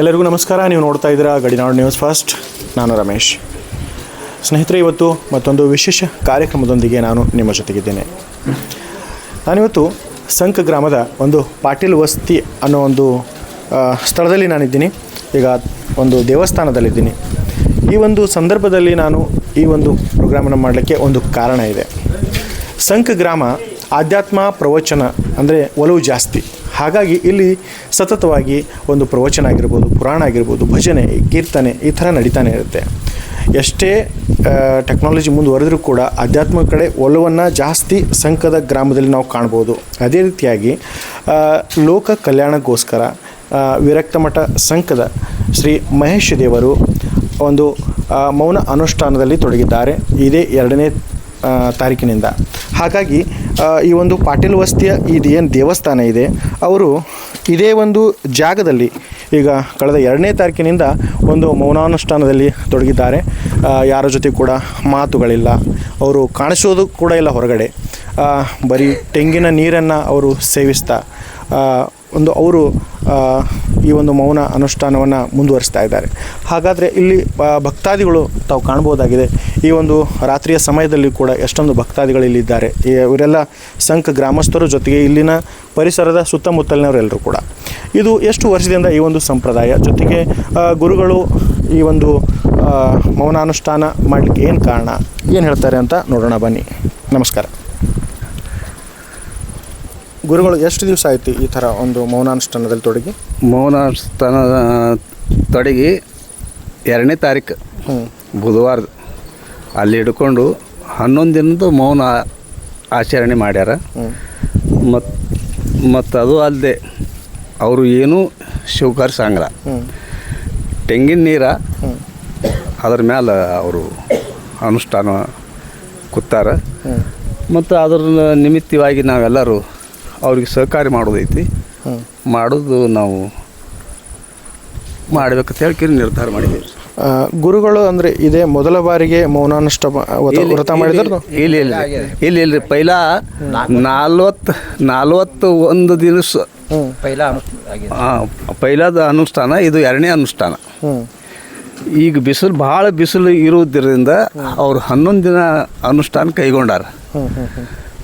ಎಲ್ಲರಿಗೂ ನಮಸ್ಕಾರ. ನೀವು ನೋಡ್ತಾ ಇದ್ದೀರಾ ಗಡಿನಾಡು ನ್ಯೂಸ್ ಫಸ್ಟ್. ನಾನು ರಮೇಶ್. ಸ್ನೇಹಿತರೆ, ಇವತ್ತು ಮತ್ತೊಂದು ವಿಶೇಷ ಕಾರ್ಯಕ್ರಮದೊಂದಿಗೆ ನಾನು ನಿಮ್ಮ ಜೊತೆಗಿದ್ದೇನೆ. ನಾನಿವತ್ತು ಸಂಕ ಗ್ರಾಮದ ಒಂದು ಪಾಟೀಲ್ ವಸ್ತಿ ಅನ್ನೋ ಒಂದು ಸ್ಥಳದಲ್ಲಿ ನಾನಿದ್ದೀನಿ. ಈಗ ಒಂದು ದೇವಸ್ಥಾನದಲ್ಲಿದ್ದೀನಿ. ಈ ಒಂದು ಸಂದರ್ಭದಲ್ಲಿ ನಾನು ಈ ಒಂದು ಪ್ರೋಗ್ರಾಮನ್ನು ಮಾಡಲಿಕ್ಕೆ ಒಂದು ಕಾರಣ ಇದೆ. ಸಂಕ ಗ್ರಾಮ ಆಧ್ಯಾತ್ಮ ಪ್ರವಚನ ಅಂದರೆ ಒಲವು ಜಾಸ್ತಿ. ಹಾಗಾಗಿ ಇಲ್ಲಿ ಸತತವಾಗಿ ಒಂದು ಪ್ರವಚನ ಆಗಿರ್ಬೋದು, ಪುರಾಣ ಆಗಿರ್ಬೋದು, ಭಜನೆ, ಕೀರ್ತನೆ ಈ ಥರ ನಡೀತಾನೆ ಇರುತ್ತೆ. ಎಷ್ಟೇ ಟೆಕ್ನಾಲಜಿ ಮುಂದುವರೆದರೂ ಕೂಡ ಅಧ್ಯಾತ್ಮ ಕಡೆ ಒಲವನ್ನು ಜಾಸ್ತಿ ಸಂಕದ ಗ್ರಾಮದಲ್ಲಿ ನಾವು ಕಾಣ್ಬೋದು. ಅದೇ ರೀತಿಯಾಗಿ ಲೋಕ ಕಲ್ಯಾಣಕ್ಕೋಸ್ಕರ ವಿರಕ್ತಮಠ ವಿರಕ್ತ ಮಠ ಸಂಕದ ಶ್ರೀ ಮಹೇಶ್ ದೇವರು ಒಂದು ಮೌನ ಅನುಷ್ಠಾನದಲ್ಲಿ ತೊಡಗಿದ್ದಾರೆ. ಇದೇ ಎರಡನೇ ತಾರೀಕಿನಿಂದ ಹಾಗಾಗಿ ಈ ಒಂದು ಪಾಟೀಲ್ ವಸ್ತಿಯ ಇದೇನು ದೇವಸ್ಥಾನ ಇದೆ, ಅವರು ಇದೇ ಒಂದು ಜಾಗದಲ್ಲಿ ಈಗ ಕಳೆದ ಎರಡನೇ ತಾರೀಕಿನಿಂದ ಒಂದು ಮೌನಾನುಷ್ಠಾನದಲ್ಲಿ ತೊಡಗಿದ್ದಾರೆ. ಯಾರ ಜೊತೆ ಕೂಡ ಮಾತುಗಳಿಲ್ಲ, ಅವರು ಕಾಣಿಸೋದು ಕೂಡ ಇಲ್ಲ ಹೊರಗಡೆ. ಬರೀ ತೆಂಗಿನ ನೀರನ್ನು ಅವರು ಸೇವಿಸ್ತಾ ಒಂದು ಅವರು ಈ ಒಂದು ಮೌನ ಅನುಷ್ಠಾನವನ್ನು ಮುಂದುವರಿಸ್ತಾ ಇದ್ದಾರೆ. ಹಾಗಾದರೆ ಇಲ್ಲಿ ಭಕ್ತಾದಿಗಳು ತಾವು ಕಾಣ್ಬೋದಾಗಿದೆ, ಈ ಒಂದು ರಾತ್ರಿಯ ಸಮಯದಲ್ಲಿ ಕೂಡ ಎಷ್ಟೊಂದು ಭಕ್ತಾದಿಗಳು ಇಲ್ಲಿದ್ದಾರೆ ಇವರೆಲ್ಲ ಸಂಘ ಗ್ರಾಮಸ್ಥರು ಜೊತೆಗೆ ಇಲ್ಲಿನ ಪರಿಸರದ ಸುತ್ತಮುತ್ತಲಿನವರೆಲ್ಲರೂ ಕೂಡ. ಇದು ಎಷ್ಟು ವರ್ಷದಿಂದ ಈ ಒಂದು ಸಂಪ್ರದಾಯ? ಜೊತೆಗೆ ಗುರುಗಳು ಈ ಒಂದು ಮೌನಾನುಷ್ಠಾನ ಮಾಡಲಿಕ್ಕೆ ಏನು ಕಾರಣ? ಏನು ಹೇಳ್ತಾರೆ ಅಂತ ನೋಡೋಣ ಬನ್ನಿ. ನಮಸ್ಕಾರ. ಗುರುಗಳು ಎಷ್ಟು ದಿವಸ ಆಯ್ತು ಈ ಥರ ಒಂದು ಮೌನಾನುಷ್ಠಾನದಲ್ಲಿ ತೊಡಗಿ? ಮೌನ ಸ್ಥಾನ ತೊಡಗಿ ಎರಡನೇ ತಾರೀಕು. ಬುಧವಾರ. ಅಲ್ಲಿ ಹಿಡ್ಕೊಂಡು ಹನ್ನೊಂದು ದಿನದ್ದು ಮೌನ ಆಚರಣೆ ಮಾಡ್ಯಾರ. ಮತ್ ಮತ್ತು ಮತ್ತು ಅದು ಅಲ್ಲದೆ ಅವರು ಏನೂ ಶಿವಕರ್ಸಂಗಿಲ್ಲ ಸಾಂಗ್ರ ತೆಂಗಿನ ನೀರ ಅದ್ರ ಮ್ಯಾಲೆ ಅವರು ಅನುಷ್ಠಾನ ಕೂತಾರ. ಮತ್ತು ಅದರ ನಿಮಿತ್ತವಾಗಿ ನಾವೆಲ್ಲರೂ ಅವ್ರಿಗೆ ಸಹಕಾರಿ ಮಾಡೋದೈತಿ. ಮಾಡೋದು ನಾವು ಮಾಡ್ಬೇಕಂತ ಹೇಳಿ ನಿರ್ಧಾರ ಮಾಡಿದ್ದೀವಿ. ಗುರುಗಳು ಅಂದರೆ ಇದೇ ಮೊದಲ ಬಾರಿಗೆ ಮೌನಾನುಷ್ಠ ವ್ರತ ಮಾಡಿದ್ರು? ಇಲ್ಲಿ ಇಲ್ಲ ಇಲ್ಲಿ ಇಲ್ಲಿ ಪೈಲ ನಲ್ವತ್ತು ನಲ್ವತ್ತು ಒಂದು ದಿವಸ ಪೈಲಾ ಆಗಿದೆ. ಆ, ಪೈಲಾದ ಅನುಷ್ಠಾನ ಇದು ಎರಡನೇ ಅನುಷ್ಠಾನ. ಈಗ ಬಿಸಿಲು ಭಾಳ ಬಿಸಿಲು ಇರುವುದರಿಂದ ಅವ್ರು ಹನ್ನೊಂದು ದಿನ ಅನುಷ್ಠಾನ ಕೈಗೊಂಡಾರ.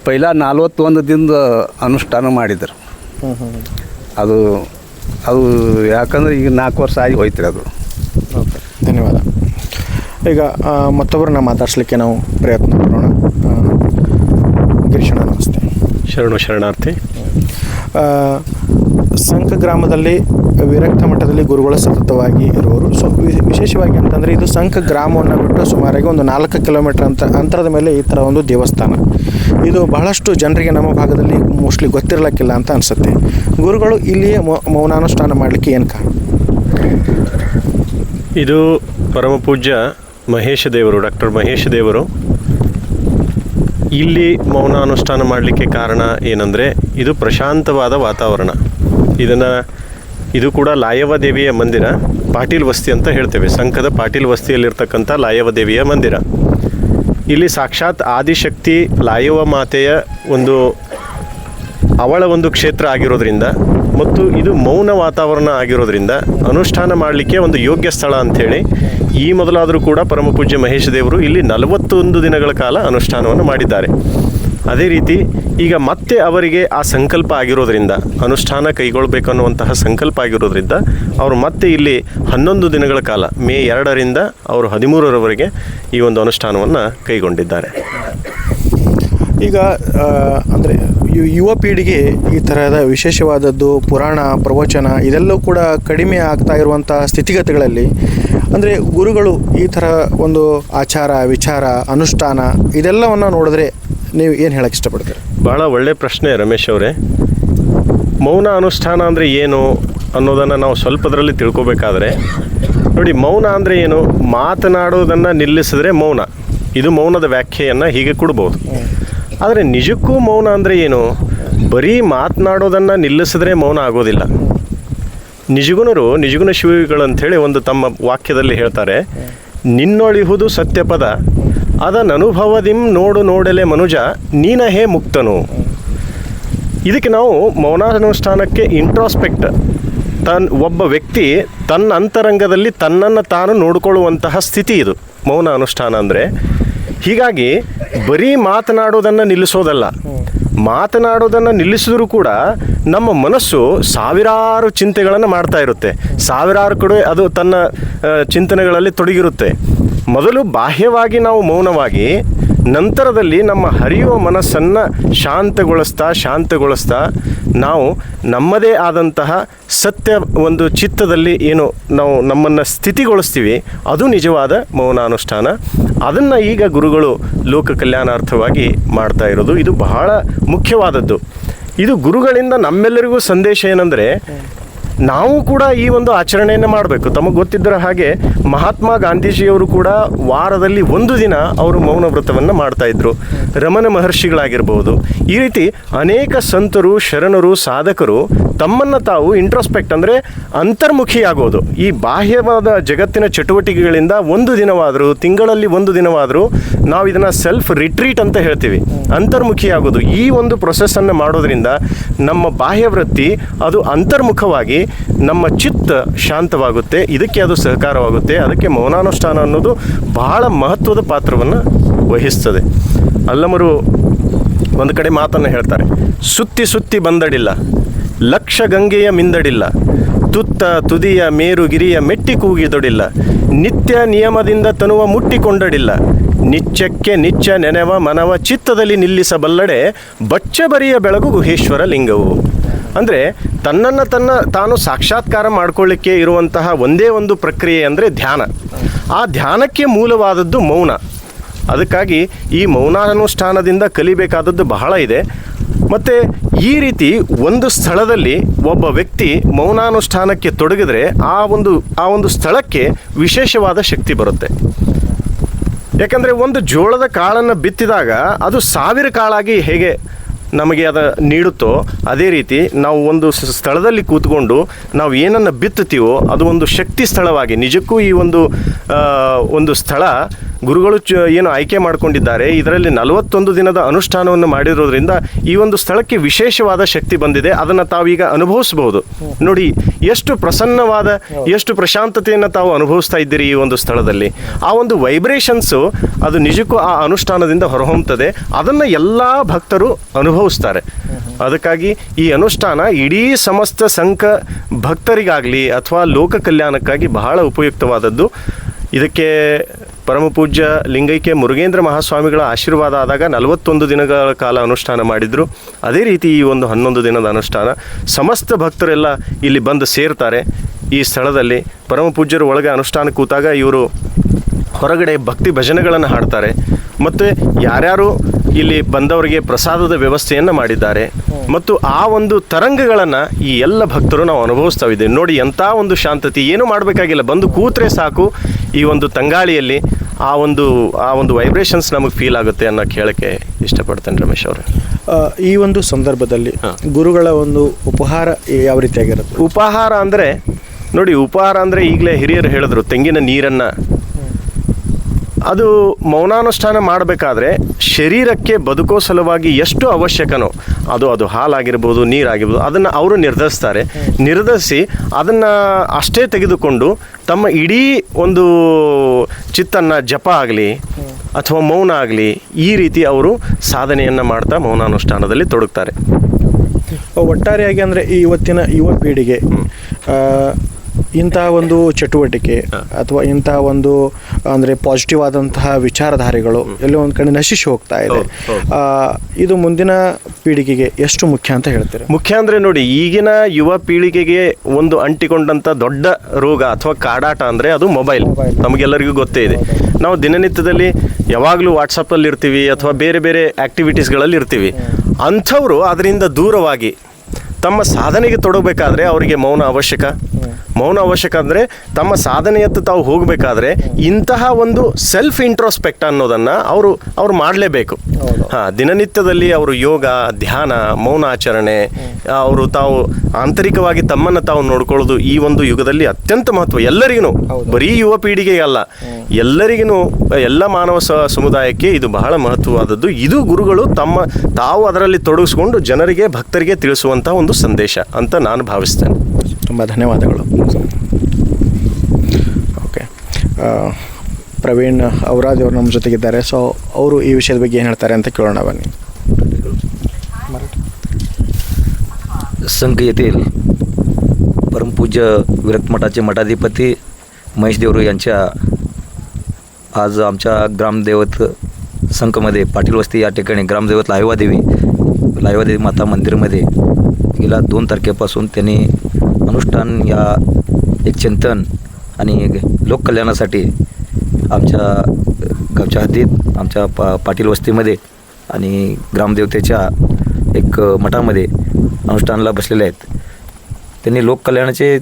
ಪೈಲ ನಲ್ವತ್ತೊಂದು ದಿನದ ಅನುಷ್ಠಾನ ಮಾಡಿದ್ರು. ಹ್ಞೂ ಹ್ಞೂ ಅದು ಅದು ಯಾಕಂದ್ರೆ ಈಗ ನಾಲ್ಕು ವರ್ಷ ಆಗಿ ಹೋಯ್ತು ಅದು. ಓಕೆ ಧನ್ಯವಾದ. ಈಗ ಮತ್ತೊಬ್ಬರನ್ನ ಮಾತಾಡ್ಸ್ಲಿಕ್ಕೆ ನಾವು ಪ್ರಯತ್ನ ಮಾಡೋಣ. ಗಿರೀಶಣ್ಣ ನಮಸ್ತೆ. ಶರಣು ಶರಣಾರ್ಥಿ. ಸಂಘ ಸಂಕ ಗ್ರಾಮದಲ್ಲಿ ವಿರಕ್ತ ಮಠದಲ್ಲಿ ಗುರುಗಳು ಸತತವಾಗಿ ಇರುವರು ಸೊ ವಿ- ವಿಶೇಷವಾಗಿ ಅಂತಂದರೆ ಇದು ಸಂಕ ಗ್ರಾಮವನ್ನು ಬಿಟ್ಟು ಸುಮಾರಾಗಿ ಒಂದು ನಾಲ್ಕು ಕಿಲೋಮೀಟರ್ ಅಂತ ಅಂತರದ ಮೇಲೆ ಈ ಥರ ಒಂದು ದೇವಸ್ಥಾನ. ಇದು ಬಹಳಷ್ಟು ಜನರಿಗೆ ನಮ್ಮ ಭಾಗದಲ್ಲಿ ಮೋಸ್ಟ್ಲಿ ಗೊತ್ತಿರಲಿಕ್ಕಿಲ್ಲ ಅಂತ ಅನಿಸುತ್ತೆ. ಗುರುಗಳು ಇಲ್ಲಿಯೇ ಮೌನಾನುಷ್ಠಾನ ಮಾಡಲಿಕ್ಕೆ ಏನು ಕಾರಣ? ಇದು ಪರಮ ಪೂಜ್ಯ ಮಹೇಶ ದೇವರು, ಡಾಕ್ಟರ್ ಮಹೇಶ ದೇವರು. ಇಲ್ಲಿ ಮೌನ ಅನುಷ್ಠಾನ ಮಾಡಲಿಕ್ಕೆ ಕಾರಣ ಏನಂದರೆ, ಇದು ಪ್ರಶಾಂತವಾದ ವಾತಾವರಣ. ಇದನ್ನು, ಇದು ಕೂಡ ಲಾಯವ ದೇವಿಯ ಮಂದಿರ, ಪಾಟೀಲ್ ವಸ್ತಿ ಅಂತ ಹೇಳ್ತೇವೆ. ಸಂಘದ ಪಾಟೀಲ್ ವಸ್ತಿಯಲ್ಲಿರ್ತಕ್ಕಂಥ ಲಾಯವ ದೇವಿಯ ಮಂದಿರ. ಇಲ್ಲಿ ಸಾಕ್ಷಾತ್ ಆದಿಶಕ್ತಿ ಲಾಯುವ ಮಾತೆಯ ಒಂದು ಅವಳ ಒಂದು ಕ್ಷೇತ್ರ ಆಗಿರೋದ್ರಿಂದ ಮತ್ತು ಇದು ಮೌನ ವಾತಾವರಣ ಆಗಿರೋದ್ರಿಂದ ಅನುಷ್ಠಾನ ಮಾಡಲಿಕ್ಕೆ ಒಂದು ಯೋಗ್ಯ ಸ್ಥಳ ಅಂಥೇಳಿ ಈ ಮೊದಲಾದರೂ ಕೂಡ ಪರಮಪೂಜ್ಯ ಮಹೇಶ ದೇವರು ಇಲ್ಲಿ ನಲವತ್ತೊಂದು ದಿನಗಳ ಕಾಲ ಅನುಷ್ಠಾನವನ್ನು ಮಾಡಿದ್ದಾರೆ. ಅದೇ ರೀತಿ ಈಗ ಮತ್ತೆ ಅವರಿಗೆ ಆ ಸಂಕಲ್ಪ ಆಗಿರೋದ್ರಿಂದ, ಅನುಷ್ಠಾನ ಕೈಗೊಳ್ಳಬೇಕನ್ನುವಂತಹ ಸಂಕಲ್ಪ ಆಗಿರೋದ್ರಿಂದ, ಅವರು ಮತ್ತೆ ಇಲ್ಲಿ ಹನ್ನೊಂದು ದಿನಗಳ ಕಾಲ, ಮೇ ಎರಡರಿಂದ ಅವರು ಹದಿಮೂರರವರೆಗೆ ಈ ಒಂದು ಅನುಷ್ಠಾನವನ್ನು ಕೈಗೊಂಡಿದ್ದಾರೆ. ಈಗ ಅಂದರೆ ಯುವ ಪೀಳಿಗೆ ಈ ಥರದ ವಿಶೇಷವಾದದ್ದು ಪುರಾಣ, ಪ್ರವಚನ ಇದೆಲ್ಲವೂ ಕೂಡ ಕಡಿಮೆ ಆಗ್ತಾ ಇರುವಂಥ ಸ್ಥಿತಿಗತಿಗಳಲ್ಲಿ, ಅಂದರೆ ಗುರುಗಳು ಈ ಥರ ಒಂದು ಆಚಾರ, ವಿಚಾರ, ಅನುಷ್ಠಾನ ಇದೆಲ್ಲವನ್ನು ನೋಡಿದ್ರೆ ನೀವು ಏನು ಹೇಳಕ್ಕೆ ಇಷ್ಟಪಡ್ತೀರಿ? ಭಾಳ ಒಳ್ಳೆ ಪ್ರಶ್ನೆ ರಮೇಶ್ ಅವರೇ. ಮೌನ ಅನುಷ್ಠಾನ ಅಂದರೆ ಏನು ಅನ್ನೋದನ್ನು ನಾವು ಸ್ವಲ್ಪದರಲ್ಲಿ ತಿಳ್ಕೊಬೇಕಾದ್ರೆ, ನೋಡಿ ಮೌನ ಅಂದರೆ ಏನು? ಮಾತನಾಡೋದನ್ನು ನಿಲ್ಲಿಸಿದ್ರೆ ಮೌನ. ಇದು ಮೌನದ ವ್ಯಾಖ್ಯೆಯನ್ನು ಹೀಗೆ ಕೊಡ್ಬೋದು. ಆದರೆ ನಿಜಕ್ಕೂ ಮೌನ ಅಂದರೆ ಏನು? ಬರೀ ಮಾತನಾಡೋದನ್ನು ನಿಲ್ಲಿಸಿದ್ರೆ ಮೌನ ಆಗೋದಿಲ್ಲ. ನಿಜಗುಣರು, ನಿಜಗುಣ ಶಿವಿಗಳಂಥೇಳಿ ಒಂದು ತಮ್ಮ ವಾಕ್ಯದಲ್ಲಿ ಹೇಳ್ತಾರೆ, ನಿನ್ನೊಳಿಹುದು ಸತ್ಯಪದ ಅದನನುಭವದಿಂ ನೋಡು ನೋಡಲೆ ಮನುಜ ನೀನಹೇ ಮುಕ್ತನು. ಇದಕ್ಕೆ ನಾವು ಮೌನಾನುಷ್ಠಾನಕ್ಕೆ ಇಂಟ್ರಾಸ್ಪೆಕ್ಟ್ ತನ್ ಒಬ್ಬ ವ್ಯಕ್ತಿ ತನ್ನ ಅಂತರಂಗದಲ್ಲಿ ತನ್ನನ್ನು ತಾನು ನೋಡಿಕೊಳ್ಳುವಂತಹ ಸ್ಥಿತಿ ಇದು ಮೌನ ಅನುಷ್ಠಾನ ಅಂದರೆ. ಹೀಗಾಗಿ ಬರೀ ಮಾತನಾಡೋದನ್ನು ನಿಲ್ಲಿಸೋದಲ್ಲ. ಮಾತನಾಡೋದನ್ನು ನಿಲ್ಲಿಸಿದ್ರೂ ಕೂಡ ನಮ್ಮ ಮನಸ್ಸು ಸಾವಿರಾರು ಚಿಂತೆಗಳನ್ನು ಮಾಡ್ತಾ ಇರುತ್ತೆ. ಸಾವಿರಾರು ಕಡೆ ಅದು ತನ್ನ ಚಿಂತನೆಗಳಲ್ಲಿ ತೊಡಗಿರುತ್ತೆ. ಮೊದಲು ಬಾಹ್ಯವಾಗಿ ನಾವು ಮೌನವಾಗಿ ನಂತರದಲ್ಲಿ ನಮ್ಮ ಹರಿಯುವ ಮನಸ್ಸನ್ನು ಶಾಂತಗೊಳಿಸ್ತಾ ಶಾಂತಗೊಳಿಸ್ತಾ ನಾವು ನಮ್ಮದೇ ಆದಂತಹ ಸತ್ಯ ಒಂದು ಚಿತ್ತದಲ್ಲಿ ಏನು ನಾವು ನಮ್ಮನ್ನು ಸ್ಥಿತಿಗೊಳಿಸ್ತೀವಿ, ಅದು ನಿಜವಾದ ಮೌನಾನುಷ್ಠಾನ. ಅದನ್ನು ಈಗ ಗುರುಗಳು ಲೋಕ ಕಲ್ಯಾಣಾರ್ಥವಾಗಿ ಮಾಡ್ತಾ ಇರೋದು. ಇದು ಬಹಳ ಮುಖ್ಯವಾದದ್ದು. ಇದು ಗುರುಗಳಿಂದ ನಮ್ಮೆಲ್ಲರಿಗೂ ಸಂದೇಶ ಏನಂದರೆ ನಾವು ಕೂಡ ಈ ಒಂದು ಆಚರಣೆಯನ್ನು ಮಾಡಬೇಕು. ತಮಗೆ ಗೊತ್ತಿದ್ದರ ಹಾಗೆ ಮಹಾತ್ಮ ಗಾಂಧೀಜಿಯವರು ಕೂಡ ವಾರದಲ್ಲಿ ಒಂದು ದಿನ ಅವರು ಮೌನ ವ್ರತವನ್ನು ಮಾಡ್ತಾ ಇದ್ರು. ರಮಣ ಮಹರ್ಷಿಗಳಾಗಿರ್ಬೋದು ಈ ರೀತಿ ಅನೇಕ ಸಂತರು, ಶರಣರು, ಸಾಧಕರು ತಮ್ಮನ್ನು ತಾವು ಇಂಟ್ರೋಸ್ಪೆಕ್ಟ್ ಅಂದರೆ ಅಂತರ್ಮುಖಿಯಾಗೋದು. ಈ ಬಾಹ್ಯವಾದ ಜಗತ್ತಿನ ಚಟುವಟಿಕೆಗಳಿಂದ ಒಂದು ದಿನವಾದರೂ, ತಿಂಗಳಲ್ಲಿ ಒಂದು ದಿನವಾದರೂ ನಾವು ಇದನ್ನು ಸೆಲ್ಫ್ ರಿಟ್ರೀಟ್ ಅಂತ ಹೇಳ್ತೀವಿ. ಅಂತರ್ಮುಖಿಯಾಗೋದು. ಈ ಒಂದು ಪ್ರೊಸೆಸ್ಸನ್ನು ಮಾಡೋದ್ರಿಂದ ನಮ್ಮ ಬಾಹ್ಯ ವೃತ್ತಿ ಅದು ಅಂತರ್ಮುಖವಾಗಿ ನಮ್ಮ ಚಿತ್ತ ಶಾಂತವಾಗುತ್ತೆ, ಇದಕ್ಕೆ ಅದು ಸಹಕಾರವಾಗುತ್ತೆ, ಅದಕ್ಕೆ ಮೌನಾನುಷ್ಠಾನ ಅನ್ನೋದು ಬಹಳ ಮಹತ್ವದ ಪಾತ್ರವನ್ನು ವಹಿಸ್ತದೆ. ಅಲ್ಲಮರು ಒಂದು ಕಡೆ ಮಾತನ್ನು ಹೇಳ್ತಾರೆ, ಸುತ್ತಿ ಸುತ್ತಿ ಬಂದಡಿಲ್ಲ ಲಕ್ಷ ಗಂಗೆಯ ಮಿಂದಡಿಲ್ಲ, ತುತ್ತ ತುದಿಯ ಮೇರುಗಿರಿಯ ಮೆಟ್ಟಿ ಕೂಗಿದೊಡಿಲ್ಲ, ನಿತ್ಯ ನಿಯಮದಿಂದ ತನುವ ಮುಟ್ಟಿಕೊಂಡಡಿಲ್ಲ, ನಿಚ್ಚಕ್ಕೆ ನಿಚ್ಚ ನೆನೆವ ಮನವ ಚಿತ್ತದಲ್ಲಿ ನಿಲ್ಲಿಸಬಲ್ಲಡೆ ಬಚ್ಚಬರಿಯ ಬೆಳಗು ಗುಹೇಶ್ವರ ಲಿಂಗವು. ಅಂದರೆ ತನ್ನನ್ನು ತನ್ನ ತಾನು ಸಾಕ್ಷಾತ್ಕಾರ ಮಾಡಿಕೊಳ್ಳಿಕ್ಕೆ ಇರುವಂತಹ ಒಂದೇ ಒಂದು ಪ್ರಕ್ರಿಯೆ ಅಂದರೆ ಧ್ಯಾನ. ಆ ಧ್ಯಾನಕ್ಕೆ ಮೂಲವಾದದ್ದು ಮೌನ. ಅದಕ್ಕಾಗಿ ಈ ಮೌನಾನುಷ್ಠಾನದಿಂದ ಕಲಿಬೇಕಾದದ್ದು ಬಹಳ ಇದೆ. ಮತ್ತು ಈ ರೀತಿ ಒಂದು ಸ್ಥಳದಲ್ಲಿ ಒಬ್ಬ ವ್ಯಕ್ತಿ ಮೌನಾನುಷ್ಠಾನಕ್ಕೆ ತೊಡಗಿದ್ರೆ ಆ ಒಂದು ಆ ಒಂದು ಸ್ಥಳಕ್ಕೆ ವಿಶೇಷವಾದ ಶಕ್ತಿ ಬರುತ್ತೆ. ಯಾಕಂದರೆ ಒಂದು ಜೋಳದ ಕಾಳನ್ನು ಬಿತ್ತಿದಾಗ ಅದು ಸಾವಿರ ಕಾಳಾಗಿ ಹೇಗೆ ನಮಗೆ ಅದು ನೀಡುತ್ತೋ, ಅದೇ ರೀತಿ ನಾವು ಒಂದು ಸ್ಥಳದಲ್ಲಿ ಕೂತ್ಕೊಂಡು ನಾವು ಏನನ್ನು ಬಿತ್ತುತ್ತೀವೋ, ಅದು ಒಂದು ಶಕ್ತಿ ಸ್ಥಳವಾಗಿ, ನಿಜಕ್ಕೂ ಈ ಒಂದು ಒಂದು ಸ್ಥಳ ಗುರುಗಳು ಏನು ಆಯ್ಕೆ ಮಾಡಿಕೊಂಡಿದ್ದಾರೆ, ಇದರಲ್ಲಿ ನಲವತ್ತೊಂದು ದಿನದ ಅನುಷ್ಠಾನವನ್ನು ಮಾಡಿರೋದ್ರಿಂದ ಈ ಒಂದು ಸ್ಥಳಕ್ಕೆ ವಿಶೇಷವಾದ ಶಕ್ತಿ ಬಂದಿದೆ. ಅದನ್ನು ತಾವೀಗ ಅನುಭವಿಸಬಹುದು. ನೋಡಿ, ಎಷ್ಟು ಪ್ರಸನ್ನವಾದ, ಎಷ್ಟು ಪ್ರಶಾಂತತೆಯನ್ನು ತಾವು ಅನುಭವಿಸ್ತಾ ಇದ್ದೀರಿ ಈ ಒಂದು ಸ್ಥಳದಲ್ಲಿ. ಆ ಒಂದು ವೈಬ್ರೇಷನ್ಸು ಅದು ನಿಜಕ್ಕೂ ಆ ಅನುಷ್ಠಾನದಿಂದ ಹೊರಹೊಮ್ಮುತ್ತದೆ ಅದನ್ನು ಎಲ್ಲ ಭಕ್ತರು ಅನುಭವಿಸ್ತಾರೆ. ಅದಕ್ಕಾಗಿ ಈ ಅನುಷ್ಠಾನ ಇಡೀ ಸಮಸ್ತ ಸಂಘ ಭಕ್ತರಿಗಾಗಲಿ ಅಥವಾ ಲೋಕ ಕಲ್ಯಾಣಕ್ಕಾಗಿ ಬಹಳ ಉಪಯುಕ್ತವಾದದ್ದು. ಇದಕ್ಕೆ ಪರಮ ಪೂಜ್ಯ ಲಿಂಗೈಕ್ಯ ಮುರುಗೇಂದ್ರ ಮಹಾಸ್ವಾಮಿಗಳ ಆಶೀರ್ವಾದ ಆದಾಗ ನಲವತ್ತೊಂದು ದಿನಗಳ ಕಾಲ ಅನುಷ್ಠಾನ ಮಾಡಿದರು. ಅದೇ ರೀತಿ ಈ ಒಂದು ಹನ್ನೊಂದು ದಿನದ ಅನುಷ್ಠಾನ ಸಮಸ್ತ ಭಕ್ತರೆಲ್ಲ ಇಲ್ಲಿ ಬಂದು ಸೇರ್ತಾರೆ. ಈ ಸ್ಥಳದಲ್ಲಿ ಪರಮಪೂಜ್ಯರು ಒಳಗೆ ಅನುಷ್ಠಾನ ಕೂತಾಗ ಇವರು ಹೊರಗಡೆ ಭಕ್ತಿ ಭಜನೆಗಳನ್ನು ಹಾಡ್ತಾರೆ. ಮತ್ತು ಯಾರ್ಯಾರು ಇಲ್ಲಿ ಬಂದವರಿಗೆ ಪ್ರಸಾದದ ವ್ಯವಸ್ಥೆಯನ್ನು ಮಾಡಿದ್ದಾರೆ. ಮತ್ತು ಆ ಒಂದು ತರಂಗಗಳನ್ನು ಈ ಎಲ್ಲ ಭಕ್ತರು ನಾವು ಅನುಭವಿಸ್ತಾ ಇದ್ದೇವೆ. ನೋಡಿ ಎಂಥ ಒಂದು ಶಾಂತತೆ. ಏನೂ ಮಾಡಬೇಕಾಗಿಲ್ಲ. ಬಂದು ಕೂತ್ರೆ ಸಾಕು. ಈ ಒಂದು ತಂಗಾಳಿಯಲ್ಲಿ ಆ ಒಂದು ಆ ಒಂದು ವೈಬ್ರೇಷನ್ಸ್ ನಮಗೆ ಫೀಲ್ ಆಗುತ್ತೆ ಅನ್ನೋ ಕೇಳಕ್ಕೆ ಇಷ್ಟಪಡ್ತೇನೆ ರಮೇಶ್ ಅವರು. ಈ ಒಂದು ಸಂದರ್ಭದಲ್ಲಿ ಗುರುಗಳ ಒಂದು ಉಪಹಾರ ಯಾವ ರೀತಿಯಾಗಿರುತ್ತೆ? ಉಪಹಾರ ಅಂದರೆ ನೋಡಿ ಉಪಹಾರ ಅಂದರೆ ಈಗಲೇ ಹಿರಿಯರು ಹೇಳಿದ್ರು ತೆಂಗಿನ ನೀರನ್ನು ಅದು ಮೌನಾನುಷ್ಠಾನ ಮಾಡಬೇಕಾದ್ರೆ ಶರೀರಕ್ಕೆ ಬದುಕೋ ಸಲುವಾಗಿ ಎಷ್ಟು ಅವಶ್ಯಕನೋ, ಅದು ಅದು ಹಾಲಾಗಿರ್ಬೋದು, ನೀರಾಗಿರ್ಬೋದು, ಅದನ್ನು ಅವರು ನಿರ್ಧರಿಸ್ತಾರೆ. ನಿರ್ಧರಿಸಿ ಅದನ್ನು ಅಷ್ಟೇ ತೆಗೆದುಕೊಂಡು ತಮ್ಮ ಇಡೀ ಒಂದು ಚಿತ್ತನ್ನು ಜಪ ಆಗಲಿ ಅಥವಾ ಮೌನ ಆಗಲಿ ಈ ರೀತಿ ಅವರು ಸಾಧನೆಯನ್ನು ಮಾಡ್ತಾ ಮೌನಾನುಷ್ಠಾನದಲ್ಲಿ ತೊಡಗ್ತಾರೆ. ಒಟ್ಟಾರೆಯಾಗಿ ಅಂದರೆ ಇವತ್ತಿನ ಯುವ ಪೀಳಿಗೆ ಇಂತಹ ಒಂದು ಚಟುವಟಿಕೆ ಅಥವಾ ಇಂತಹ ಒಂದು ಅಂದರೆ ಪಾಸಿಟಿವ್ ಆದಂತಹ ವಿಚಾರಧಾರೆಗಳು ಎಲ್ಲೋ ಒಂದು ಕಡೆ ನಶಿಸಿ ಹೋಗ್ತಾ ಇದೆ. ಇದು ಮುಂದಿನ ಪೀಳಿಗೆಗೆ ಎಷ್ಟು ಮುಖ್ಯ ಅಂತ ಹೇಳ್ತೀರಾ? ಮುಖ್ಯ ಅಂದರೆ ನೋಡಿ ಈಗಿನ ಯುವ ಪೀಳಿಗೆಗೆ ಒಂದು ಅಂಟಿಕೊಂಡಂಥ ದೊಡ್ಡ ರೋಗ ಅಥವಾ ಕಾಡಾಟ ಅಂದರೆ ಅದು ಮೊಬೈಲ್. ನಮಗೆಲ್ಲರಿಗೂ ಗೊತ್ತೇ ಇದೆ. ನಾವು ದಿನನಿತ್ಯದಲ್ಲಿ ಯಾವಾಗಲೂ ವಾಟ್ಸಪ್ಪಲ್ಲಿ ಇರ್ತೀವಿ ಅಥವಾ ಬೇರೆ ಬೇರೆ ಆ್ಯಕ್ಟಿವಿಟೀಸ್ಗಳಲ್ಲಿ ಇರ್ತೀವಿ. ಅಂಥವರು ಅದರಿಂದ ದೂರವಾಗಿ ತಮ್ಮ ಸಾಧನೆಗೆ ತೊಡಗಬೇಕಾದ್ರೆ ಅವರಿಗೆ ಮೌನ ಅವಶ್ಯಕ. ಮೌನ ಅವಶ್ಯಕ ಅಂದರೆ ತಮ್ಮ ಸಾಧನೆಯತ್ತ ತಾವು ಹೋಗಬೇಕಾದ್ರೆ ಇಂತಹ ಒಂದು ಸೆಲ್ಫ್ ಇಂಟ್ರೋಸ್ಪೆಕ್ಟ್ ಅನ್ನೋದನ್ನು ಅವರು ಅವ್ರು ಮಾಡಲೇಬೇಕು. ಹಾಂ ದಿನನಿತ್ಯದಲ್ಲಿ ಅವರು ಯೋಗ ಧ್ಯಾನ ಮೌನಾಚರಣೆ ಅವರು ತಾವು ಆಂತರಿಕವಾಗಿ ತಮ್ಮನ್ನು ತಾವು ನೋಡ್ಕೊಳ್ಳೋದು ಈ ಒಂದು ಯುಗದಲ್ಲಿ ಅತ್ಯಂತ ಮಹತ್ವ. ಎಲ್ಲರಿಗೂ ಬರೀ ಯುವ ಪೀಳಿಗೆಗೆ ಅಲ್ಲ. ಎಲ್ಲರಿಗೂ ಎಲ್ಲ ಮಾನವ ಸ ಸಮುದಾಯಕ್ಕೆ ಇದು ಬಹಳ ಮಹತ್ವವಾದದ್ದು. ಇದು ಗುರುಗಳು ತಮ್ಮ ತಾವು ಅದರಲ್ಲಿ ತೊಡಗಿಸ್ಕೊಂಡು ಜನರಿಗೆ ಭಕ್ತರಿಗೆ ತಿಳಿಸುವಂಥ ಒಂದು ಸಂದೇಶ ಅಂತ ನಾನು ಭಾವಿಸ್ತೇನೆ. ತುಂಬ ಧನ್ಯವಾದಗಳು. ಓಕೆ ಪ್ರವೀಣ್ ಅವರಾಜ್ ಅವರು ನಮ್ಮ ಜೊತೆಗಿದ್ದಾರೆ. ಸೊ ಅವರು ಈ ವಿಷಯದ ಬಗ್ಗೆ ಏನು ಹೇಳ್ತಾರೆ ಅಂತ ಕೇಳೋಣ ಬನ್ನಿ. संघ येथील परमपूज्य विरक्तमठाचे मठाधिपती महेश देवरू यांच्या आज आमच्या ग्रामदेवत संघमध्ये पाटील वस्ती या ठिकाणी ग्रामदेवत लायवादेवी लायवादेवी माता मंदिरमध्ये गेल्या दोन तारखेपासून त्यांनी अनुष्ठान या एक चिंतन आणि लोककल्याणासाठी आमच्या गावच्या हद्दीत आमच्या पा पाटील वस्तीमध्ये आणि ग्रामदेवतेच्या एक मठामध्ये अनुष्ठानला बसलेले आहेत. त्यांनी लोककल्याणाचे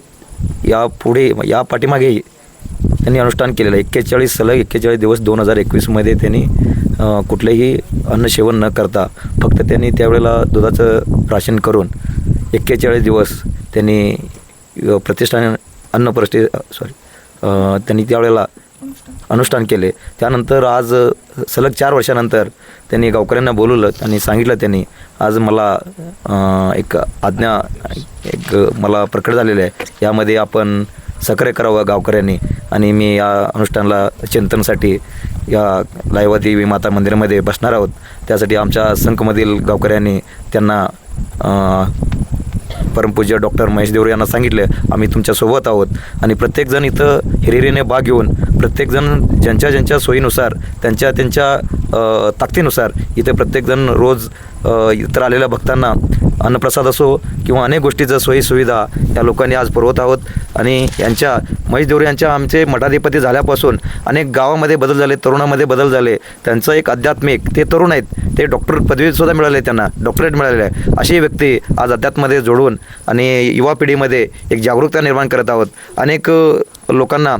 या पुढे या पाठीमागेही त्यांनी अनुष्ठान केलेलं आहे. एक्केचाळीस सलग एक्केचाळीस दिवस दोन हजार एकवीसमध्ये त्यांनी कुठलंही अन्न अन्नसेवन न करता फक्त त्यांनी त्यावेळेला दुधाचं राशन करून एक्केचाळीस दिवस त्यांनी प्रतिष्ठान अन्न प्रति सॉरी त्यांनी त्यावेळेला अनुष्ठान केले. त्यानंतर आज सलग चार वर्षानंतर त्यांनी गावकऱ्यांना बोलवलं. आणि सांगितलं त्यांनी आज मला एक आज्ञा एक मला प्रकट झालेलं आहे. यामध्ये आपण सक्रिय करावं गावकऱ्यांनी आणि मी या अनुष्ठानाला चिंतनसाठी या लायवादेवी माता मंदिरामध्ये बसणार आहोत. त्यासाठी आमच्या संघमधील गावकऱ्यांनी त्यांना परमपूज्य डॉक्टर महेश देवरे यांना सांगितलं आम्ही तुमच्यासोबत आहोत. आणि प्रत्येकजण इथं हिरिरीने भाग घेऊन प्रत्येकजण ज्यांच्या ज्यांच्या सोयीनुसार त्यांच्या त्यांच्या ताकदीनुसार इथे प्रत्येकजण रोज इतर आलेल्या भक्तांना अन्नप्रसाद असो किंवा अनेक गोष्टीचं सोयी सुविधा या लोकांनी आज पुरवत आहोत. आणि यांच्या महेश देवरे यांच्या आमचे मठाधिपती झाल्यापासून अनेक गावामध्ये बदल झाले तरुणामध्ये बदल झाले. त्यांचं एक आध्यात्मिक ते तरुण आहेत ते डॉक्टर पदवीसुद्धा मिळाले त्यांना डॉक्टरेट मिळालेलं आहे. अशी व्यक्ती आज अध्यात्ममध्ये जोडून आणि युवा पिढीमध्ये एक जागरूकता निर्माण करत आहोत. अनेक लोकांना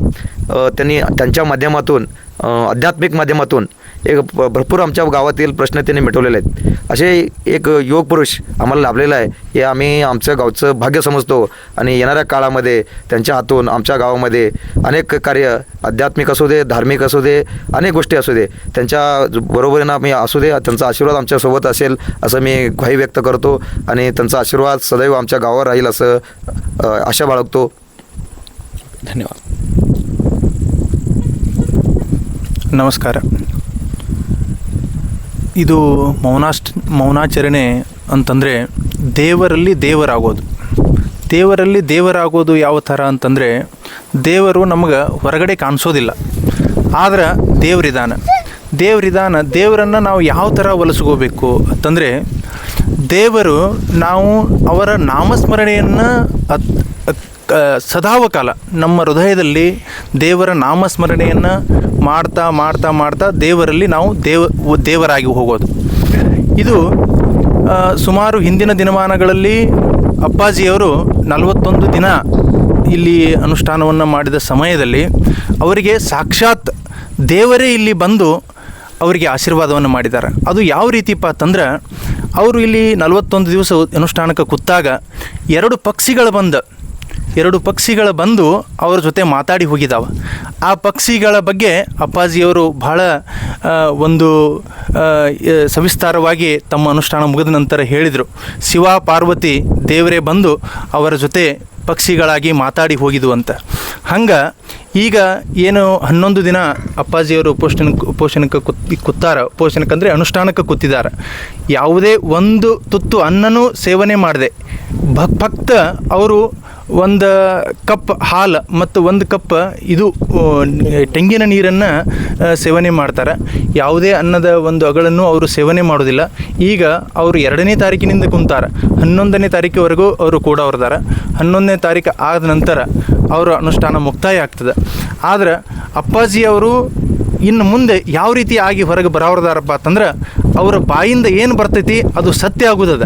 त्यांनी त्यांच्या माध्यमातून आध्यात्मिक माध्यमातून एक भरपूर आमच्या गावातील प्रश्न त्यांनी मिटवलेले आहेत. असे एक योग पुरुष आम्हाला लाभलेला आहे. हे आम्ही आमचं गावचं भाग्य समजतो आणि येणाऱ्या काळामध्ये त्यांच्या हातून आमच्या गावामध्ये अनेक कार्य आध्यात्मिक असू दे धार्मिक असू दे अनेक गोष्टी असू दे त्यांच्या बरोबरीनं आम्ही असू दे त्यांचा आशीर्वाद आमच्यासोबत असेल असं मी ग्वाही व्यक्त करतो आणि त्यांचा आशीर्वाद सदैव आमच्या गावावर राहील असं आशा बाळगतो. धन्यवाद. नमस्कार. ಇದು ಮೌನಾಷ್ಟ ಮೌನಾಚರಣೆ ಅಂತಂದರೆ ದೇವರಲ್ಲಿ ದೇವರಾಗೋದು. ದೇವರಲ್ಲಿ ದೇವರಾಗೋದು ಯಾವ ಥರ ಅಂತಂದರೆ ದೇವರು ನಮಗೆ ಹೊರಗಡೆ ಕಾಣಿಸೋದಿಲ್ಲ. ಆದ್ರೆ ದೇವರಿದಾನ. ದೇವರಿದಾನ, ದೇವರನ್ನು ನಾವು ಯಾವ ಥರ ಒಲಿಸ್ಕೋಬೇಕು ಅಂತಂದರೆ ದೇವರು ನಾವು ಅವರ ನಾಮಸ್ಮರಣೆಯನ್ನು ಅತ್ ಕ- ಸದಾವಕಾಲ ನಮ್ಮ ಹೃದಯದಲ್ಲಿ ದೇವರ ನಾಮಸ್ಮರಣೆಯನ್ನು ಮಾಡ್ತಾ ಮಾಡ್ತಾ ಮಾಡ್ತಾ ದೇವರಲ್ಲಿ ನಾವು ದೇವ, ದೇವರಾಗಿ ಹೋಗೋದು. ಇದು ಸುಮಾರು ಹಿಂದಿನ ದಿನಮಾನಗಳಲ್ಲಿ ಅಪ್ಪಾಜಿಯವರು ನಲವತ್ತೊಂದು ದಿನ ಇಲ್ಲಿ ಅನುಷ್ಠಾನವನ್ನು ಮಾಡಿದ ಸಮಯದಲ್ಲಿ ಅವರಿಗೆ ಸಾಕ್ಷಾತ್ ದೇವರೇ ಇಲ್ಲಿ ಬಂದು ಅವರಿಗೆ ಆಶೀರ್ವಾದವನ್ನು ಮಾಡಿದ್ದಾರೆ. ಅದು ಯಾವ ರೀತಿಪ್ಪ ಅಂತಂದ್ರೆ ಅವರು ಇಲ್ಲಿ ನಲವತ್ತೊಂದು ದಿವಸ ಅನುಷ್ಠಾನಕ್ಕೆ ಕೂತಾಗ ಎರಡು ಪಕ್ಷಿಗಳು ಬಂದ. ಎರಡು ಪಕ್ಷಿಗಳ ಬಂದು ಅವರ ಜೊತೆ ಮಾತಾಡಿ ಹೋಗಿದ್ದಾವೆ ಆ ಪಕ್ಷಿಗಳ ಬಗ್ಗೆ ಅಪ್ಪಾಜಿಯವರು ಬಹಳ ಒಂದು ಸವಿಸ್ತಾರವಾಗಿ ತಮ್ಮ ಅನುಷ್ಠಾನ ಮುಗಿದ ನಂತರ ಹೇಳಿದರು. ಶಿವ, ಪಾರ್ವತಿ, ದೇವರೇ ಬಂದು ಅವರ ಜೊತೆ ಪಕ್ಷಿಗಳಾಗಿ ಮಾತಾಡಿ ಹೋಗಿದ್ವು ಅಂತ. ಹಂಗೆ ಈಗ ಏನು ಹನ್ನೊಂದು ದಿನ ಅಪ್ಪಾಜಿಯವರು ಪೋಷಣ ಪೋಷಣಕ್ಕೆ ಕುತ್ ಕೂತಾರ ಪೋಷಣಕ್ಕೆ ಅನುಷ್ಠಾನಕ್ಕೆ ಕೂತಿದ್ದಾರೆ ಯಾವುದೇ ಒಂದು ತುತ್ತು ಅನ್ನನೂ ಸೇವನೆ ಮಾಡಿದೆ. ಭಕ್, ಭಕ್ತ ಅವರು ಒಂದು ಕಪ್ ಹಾಲು ಮತ್ತು ಒಂದು ಕಪ್ ಇದು ತೆಂಗಿನ ನೀರನ್ನು ಸೇವನೆ ಮಾಡ್ತಾರೆ. ಯಾವುದೇ ಅನ್ನದ ಒಂದು ಅಗಳನ್ನು ಅವರು ಸೇವನೆ ಮಾಡೋದಿಲ್ಲ ಈಗ ಅವರು ಎರಡನೇ ತಾರೀಕಿನಿಂದ ಕುಂತಾರೆ. ಹನ್ನೊಂದನೇ ತಾರೀಕಿವರೆಗೂ ಅವರು ಕೂಡ ಹೊರದಾರ ಹನ್ನೊಂದನೇ ತಾರೀಕು ಆದ ನಂತರ ಅವರ ಅನುಷ್ಠಾನ ಮುಕ್ತಾಯ ಆಗ್ತದೆ. ಆದರೆ ಅಪ್ಪಾಜಿ ಅವರು ಇನ್ನು ಮುಂದೆ ಯಾವ ರೀತಿ ಆಗಿ ಹೊರಗೆ ಬರೋರ್ದಾರಪ್ಪ ಅಂತಂದ್ರೆ, ಅವರ ಬಾಯಿಂದ ಏನು ಬರ್ತೈತಿ ಅದು ಸತ್ಯ ಆಗುದದ.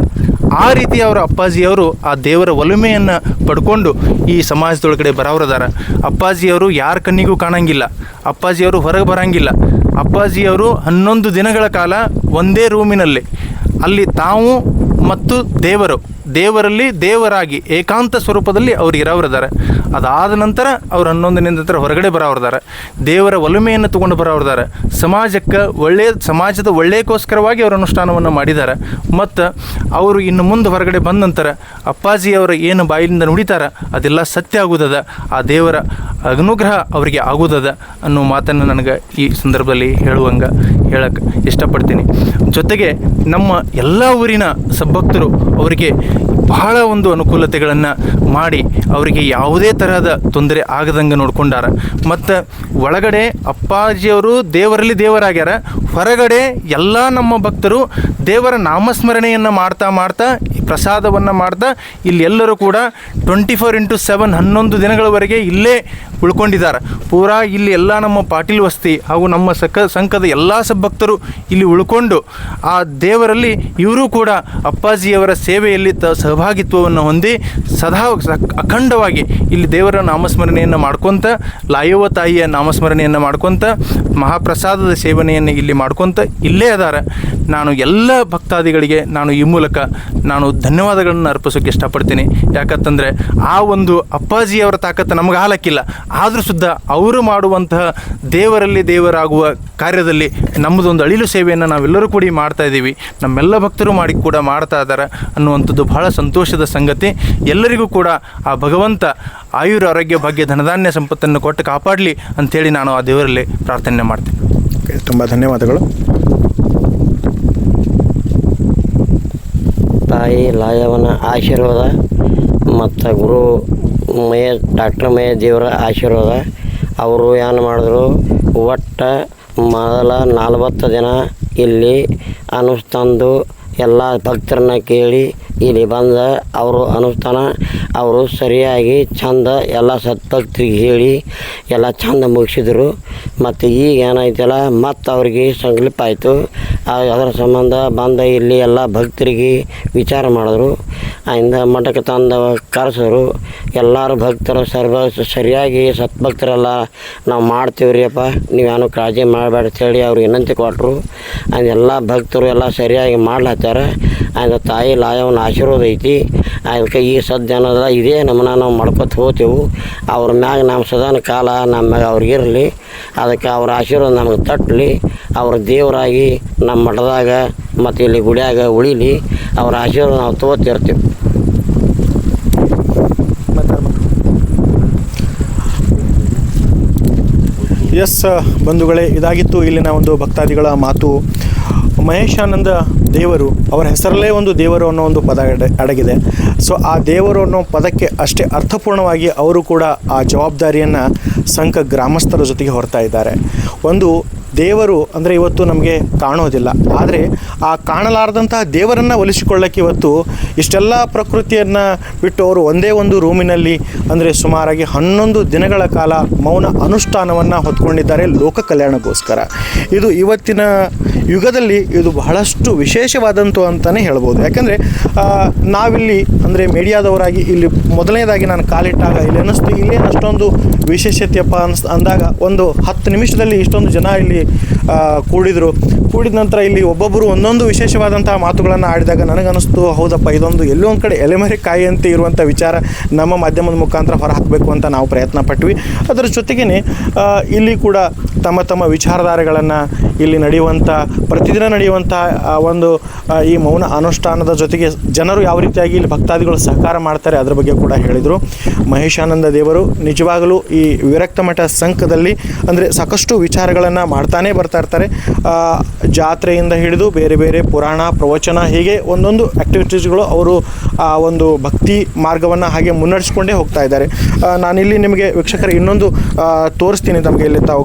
ಆ ರೀತಿ ಅವರ ಅಪ್ಪಾಜಿಯವರು ಆ ದೇವರ ಒಲುಮೆಯನ್ನು ಪಡ್ಕೊಂಡು ಈ ಸಮಾಜದೊಳಗಡೆ ಬರೋರದಾರ ಅಪ್ಪಾಜಿಯವರು ಯಾರ ಕಣ್ಣಿಗೂ ಕಾಣಂಗಿಲ್ಲ. ಅಪ್ಪಾಜಿಯವರು ಹೊರಗೆ ಬರಂಗಿಲ್ಲ. ಅಪ್ಪಾಜಿಯವರು ಹನ್ನೊಂದು ದಿನಗಳ ಕಾಲ ಒಂದೇ ರೂಮಿನಲ್ಲಿ. ಅಲ್ಲಿ ತಾವು ಮತ್ತು ದೇವರು ದೇವರಲ್ಲಿ ದೇವರಾಗಿ ಏಕಾಂತ ಸ್ವರೂಪದಲ್ಲಿ ಅವ್ರು ಇರೋರಿದ್ದಾರೆ ಅದಾದ ನಂತರ ಅವ್ರು ಹನ್ನೊಂದನೇ ನಂತರ ಹೊರಗಡೆ ಬರೋರಿದ್ದಾರೆ ದೇವರ ಒಲುಮೆಯನ್ನು ತಗೊಂಡು ಬರೋರಿದ್ದಾರೆ ಸಮಾಜಕ್ಕೆ ಒಳ್ಳೆಯ ಸಮಾಜದ ಒಳ್ಳೆಯಕ್ಕೋಸ್ಕರವಾಗಿ ಅವರು ಅನುಷ್ಠಾನವನ್ನು ಮಾಡಿದ್ದಾರೆ. ಮತ್ತು ಅವರು ಇನ್ನು ಮುಂದೆ ಹೊರಗಡೆ ಬಂದ ನಂತರ ಅಪ್ಪಾಜಿಯವರ ಏನು ಬಾಯಿಲಿಂದ ನುಡಿತಾರ, ಅದೆಲ್ಲ ಸತ್ಯ ಆಗುದದ. ಆ ದೇವರ ಅನುಗ್ರಹ ಅವರಿಗೆ ಆಗುದದ ಅನ್ನೋ ಮಾತನ್ನು ನನಗೆ ಈ ಸಂದರ್ಭದಲ್ಲಿ ಹೇಳುವಂಗೆ ಹೇಳಕ್ಕೆ ಇಷ್ಟಪಡ್ತೀನಿ. ಜೊತೆಗೆ ನಮ್ಮ ಎಲ್ಲ ಊರಿನ ಸಭಕ್ತರು ಅವರಿಗೆ ಬಹಳ ಒಂದು ಅನುಕೂಲತೆಗಳನ್ನು ಮಾಡಿ ಅವರಿಗೆ ಯಾವುದೇ ತರಹದ ತೊಂದರೆ ಆಗದಂಗೆ ನೋಡ್ಕೊಂಡಾರ. ಮತ್ತು ಒಳಗಡೆ ಅಪ್ಪಾಜಿಯವರು ದೇವರಲ್ಲಿ ದೇವರಾಗ್ಯಾರ. ಹೊರಗಡೆ ಎಲ್ಲ ನಮ್ಮ ಭಕ್ತರು ದೇವರ ನಾಮಸ್ಮರಣೆಯನ್ನು ಮಾಡ್ತಾ ಮಾಡ್ತಾ, ಪ್ರಸಾದವನ್ನು ಮಾಡ್ತಾ ಇಲ್ಲಿ ಎಲ್ಲರೂ ಕೂಡ ಟ್ವೆಂಟಿ ಫೋರ್ ಇಂಟು ಸೆವೆನ್ ಹನ್ನೊಂದು ದಿನಗಳವರೆಗೆ ಇಲ್ಲೇ ಉಳ್ಕೊಂಡಿದ್ದಾರೆ. ಪೂರಾ ಇಲ್ಲಿ ಎಲ್ಲ ನಮ್ಮ ಪಾಟೀಲ್ ವಸ್ತಿ ಹಾಗೂ ನಮ್ಮ ಸಕ, ಸಂಘದ ಎಲ್ಲ ಸಭಕ್ತರು ಇಲ್ಲಿ ಉಳ್ಕೊಂಡು, ಆ ದೇವರಲ್ಲಿ ಇವರು ಕೂಡ ಅಪ್ಪಾಜಿಯವರ ಸೇವೆಯಲ್ಲಿ ತ, ಸಹಭಾಗಿತ್ವವನ್ನು ಹೊಂದಿ ಸದಾ ಅಖಂಡವಾಗಿ ಇಲ್ಲಿ ದೇವರ ನಾಮಸ್ಮರಣೆಯನ್ನು ಮಾಡ್ಕೊತ ಲಾಯುವ ತಾಯಿಯ ನಾಮಸ್ಮರಣೆಯನ್ನು ಮಾಡ್ಕೊತ, ಮಹಾಪ್ರಸಾದದ ಸೇವನೆಯನ್ನು ಇಲ್ಲಿ ಮಾಡ್ಕೊತ ಇಲ್ಲೇ ಅದಾರ. ನಾನು ಎಲ್ಲ ಭಕ್ತಾದಿಗಳಿಗೆ ನಾನು ಈ ಮೂಲಕ ನಾನು ಧನ್ಯವಾದಗಳನ್ನು ಅರ್ಪಿಸೋಕೆ ಇಷ್ಟಪಡ್ತೀನಿ. ಯಾಕಂತಂದರೆ ಆ ಒಂದು ಅಪ್ಪಾಜಿಯವರ ತಾಕತ್ತು ನಮಗೆ ಹಾಲಕ್ಕಿಲ್ಲ. ಆದರೂ ಸುದ್ದ ಅವರು ಮಾಡುವಂತಹ ದೇವರಲ್ಲಿ ದೇವರಾಗುವ ಕಾರ್ಯದಲ್ಲಿ ನಮ್ಮದೊಂದು ಅಳಿಲು ಸೇವೆಯನ್ನು ನಾವೆಲ್ಲರೂ ಕೂಡಿ ಮಾಡ್ತಾ ಇದ್ದೀವಿ. ನಮ್ಮೆಲ್ಲ ಭಕ್ತರು ಮಾಡಿ ಕೂಡ ಮಾಡ್ತಾ ಇದ್ದಾರೆ ಅನ್ನುವಂಥದ್ದು ಬಹಳ ಸಂತೋಷದ ಸಂಗತಿ. ಎಲ್ಲರಿಗೂ ಕೂಡ ಆ ಭಗವಂತ ಆಯುರ ಆರೋಗ್ಯ ಭಾಗ್ಯ ಧನಧಾನ್ಯ ಸಂಪತ್ತನ್ನು ಕೊಟ್ಟು ಕಾಪಾಡಲಿ ಅಂಥೇಳಿ ನಾನು ಆ ದೇವರಲ್ಲಿ ಪ್ರಾರ್ಥನೆ ಮಾಡ್ತೀನಿ. ಓಕೆ ತುಂಬ ಧನ್ಯವಾದಗಳು. ತಾಯಿ ಲಾಯವನ ಆಶೀರ್ವಾದ ಮತ್ತು ಗುರು ಮಯ, ಡಾಕ್ಟರ್ ಮಯ ದೇವರ ಆಶೀರ್ವಾದ. ಅವರು ಏನು ಮಾಡಿದ್ರು? ಒಟ್ಟು ಮೊದಲ ನಲ್ವತ್ತು ದಿನ ಇಲ್ಲಿ ಅನುಷ್ಠಾನದು ಎಲ್ಲ ಭಕ್ತರನ್ನ ಕೇಳಿ ಇಲ್ಲಿ ಬಂದ ಅವರು ಅನುಷ್ಠಾನ, ಅವರು ಸರಿಯಾಗಿ ಚಂದ ಎಲ್ಲ ಸತ್ಭಕ್ತರಿಗೆ ಹೇಳಿ ಎಲ್ಲ ಚಂದ ಮುಗಿಸಿದರು. ಮತ್ತು ಈಗ ಏನಾಯ್ತಲ್ಲ, ಮತ್ತು ಅವ್ರಿಗೆ ಸಂಕಲ್ಪ ಆಯಿತು ಅದರ ಸಂಬಂಧ ಬಂದ ಇಲ್ಲಿ ಎಲ್ಲ ಭಕ್ತರಿಗೆ ವಿಚಾರ ಮಾಡಿದ್ರು. ಆಯಿಂದ ಮಠಕ್ಕೆ ತಂದ ಕರೆಸಿದ್ರು ಎಲ್ಲರೂ ಭಕ್ತರು ಸರ್ವ ಸರಿಯಾಗಿ ಸತ್ಭಕ್ತರೆಲ್ಲ ನಾವು ಮಾಡ್ತೀವಿ ರೀ ಅಪ್ಪ ನೀವೇನು ಕಾಳಜಿ ಮಾಡಬೇಡ ಹೇಳಿ ಅವ್ರಿಗೆ ವಿನಂತಿ ಕೊಟ್ಟರು ಎಲ್ಲ ಭಕ್ತರು ಎಲ್ಲ ಸರಿಯಾಗಿ ಮಾಡ್ಲತ್ತಾರ. ಆಯ್ತು ತಾಯಿ ಲಾಯವನ ಆಶೀರ್ವಾದ ಐತಿ. ಅದಕ್ಕೆ ಈ ಸದ್ಯ ಅನ್ನೋದ ಇದೇ ನಮ್ಮನ್ನ ನಾವು ಮಾಡ್ಕೊತ ಹೋಗ್ತೇವೆ. ಅವ್ರ ಮ್ಯಾಗ ನಮ್ಮ ಸದಾನ ಕಾಲ, ನಮ್ಮ ಮ್ಯಾಗ ಅವ್ರಿಗೆ ಇರಲಿ. ಅದಕ್ಕೆ ಅವ್ರ ಆಶೀರ್ವಾದ ನಮಗೆ ತಟ್ಟಲಿ ಅವ್ರ ದೇವರಾಗಿ ನಮ್ಮ ಮಠದಾಗ ಮತ್ತು ಇಲ್ಲಿ ಗುಡಿಯಾಗ ಉಳಿಲಿ. ಅವ್ರ ಆಶೀರ್ವಾದ ನಾವು ತೊಗೋತಿರ್ತೀವಿ ಎಸ್ ಬಂಧುಗಳೇ, ಇದಾಗಿತ್ತು ಇಲ್ಲಿನ ಒಂದು ಭಕ್ತಾದಿಗಳ ಮಾತು. ಮಹೇಶಾನಂದ ದೇವರು ಅವರ ಹೆಸರಲ್ಲೇ ಒಂದು ದೇವರು ಅನ್ನೋ ಒಂದು ಪದ ಅಡ, ಅಡಗಿದೆ. ಸೊ ಆ ದೇವರು ಅನ್ನೋ ಪದಕ್ಕೆ ಅಷ್ಟೇ ಅರ್ಥಪೂರ್ಣವಾಗಿ ಅವರು ಕೂಡ ಆ ಜವಾಬ್ದಾರಿಯನ್ನು ಸಂಘ ಗ್ರಾಮಸ್ಥರ ಜೊತೆಗೆ ಹೊರ್ತಾ ಇದ್ದಾರೆ. ಒಂದು ದೇವರು ಅಂದರೆ ಇವತ್ತು ನಮಗೆ ಕಾಣೋದಿಲ್ಲ. ಆದರೆ ಆ ಕಾಣಲಾರದಂತಹ ದೇವರನ್ನು ಒಲಿಸಿಕೊಳ್ಳಕ್ಕೆ ಇವತ್ತು ಇಷ್ಟೆಲ್ಲ ಪ್ರಕೃತಿಯನ್ನು ಬಿಟ್ಟು ಅವರು ಒಂದೇ ಒಂದು ರೂಮಿನಲ್ಲಿ ಅಂದರೆ ಸುಮಾರಾಗಿ ಹನ್ನೊಂದು ದಿನಗಳ ಕಾಲ ಮೌನ ಅನುಷ್ಠಾನವನ್ನು ಹೊತ್ಕೊಂಡಿದ್ದಾರೆ ಲೋಕ ಕಲ್ಯಾಣಕ್ಕೋಸ್ಕರ. ಇದು ಇವತ್ತಿನ ಯುಗದಲ್ಲಿ ಇದು ಬಹಳಷ್ಟು ವಿಶೇಷವಾದಂತು ಅಂತಲೇ ಹೇಳ್ಬೋದು. ಯಾಕಂದರೆ ನಾವಿಲ್ಲಿ ಅಂದರೆ ಮೀಡಿಯಾದವರಾಗಿ ಇಲ್ಲಿ ಮೊದಲನೇದಾಗಿ ನಾನು ಕಾಲಿಟ್ಟಾಗ ಇಲ್ಲಿ ಅನ್ನಿಸ್ತು ಇಲ್ಲೇನು ಅಷ್ಟೊಂದು ವಿಶೇಷತೆಯಪ್ಪ ಅನ್ಸ್ ಅಂದಾಗ ಒಂದು ಹತ್ತು ನಿಮಿಷದಲ್ಲಿ ಇಷ್ಟೊಂದು ಜನ ಇಲ್ಲಿ ಕೂಡಿದರು. ಕೂಡಿದ ನಂತರ ಇಲ್ಲಿ ಒಬ್ಬೊಬ್ಬರು ಒಂದೊಂದು ವಿಶೇಷವಾದಂತಹ ಮಾತುಗಳನ್ನು ಆಡಿದಾಗ ನನಗನ್ನಿಸ್ತು, ಹೌದಪ್ಪ, ಇದೊಂದು ಎಲ್ಲೋ ಒಂದು ಕಡೆ ಎಲೆಮರೆ ಕಾಯಿಯಂತೆ ಇರುವಂಥ ವಿಚಾರ ನಮ್ಮ ಮಾಧ್ಯಮದ ಮುಖಾಂತರ ಹೊರ ಹಾಕಬೇಕು ಅಂತ ನಾವು ಪ್ರಯತ್ನ ಪಟ್ವಿ. ಅದರ ಜೊತೆಗೇ ಇಲ್ಲಿ ಕೂಡ ತಮ್ಮ ತಮ್ಮ ವಿಚಾರಧಾರೆಗಳನ್ನು ಇಲ್ಲಿ ನಡೆಯುವಂಥ ಪ್ರತಿದಿನ ನಡೆಯುವಂಥ ಒಂದು ಈ ಮೌನ ಅನುಷ್ಠಾನದ ಜೊತೆಗೆ ಜನರು ಯಾವ ರೀತಿಯಾಗಿ ಇಲ್ಲಿ ಭಕ್ತಾದಿಗಳು ಸಹಕಾರ ಮಾಡ್ತಾರೆ ಅದರ ಬಗ್ಗೆ ಕೂಡ ಹೇಳಿದರು. ಮಹೇಶಾನಂದ ದೇವರು ನಿಜವಾಗಲೂ ಈ ವಿರಕ್ತ ಮಠ ಸಂಘದಲ್ಲಿ ಅಂದರೆ ಸಾಕಷ್ಟು ವಿಚಾರಗಳನ್ನು ಮಾಡ್ತಾನೆ ಬರ್ತಾ ಇರ್ತಾರೆ. ಜಾತ್ರೆಯಿಂದ ಹಿಡಿದು ಬೇರೆ ಬೇರೆ ಪುರಾಣ, ಪ್ರವಚನ, ಹೀಗೆ ಒಂದೊಂದು ಆ್ಯಕ್ಟಿವಿಟೀಸ್ಗಳು ಅವರು, ಆ, ಒಂದು ಭಕ್ತಿ ಮಾರ್ಗವನ್ನು ಹಾಗೆ ಮುನ್ನಡೆಸ್ಕೊಂಡೇ ಹೋಗ್ತಾ ಇದ್ದಾರೆ. ನಾನಿಲ್ಲಿ ನಿಮಗೆ ವೀಕ್ಷಕರು ಇನ್ನೊಂದು ತೋರಿಸ್ತೀನಿ ತಮಗೆ ಇಲ್ಲಿ ತಾವು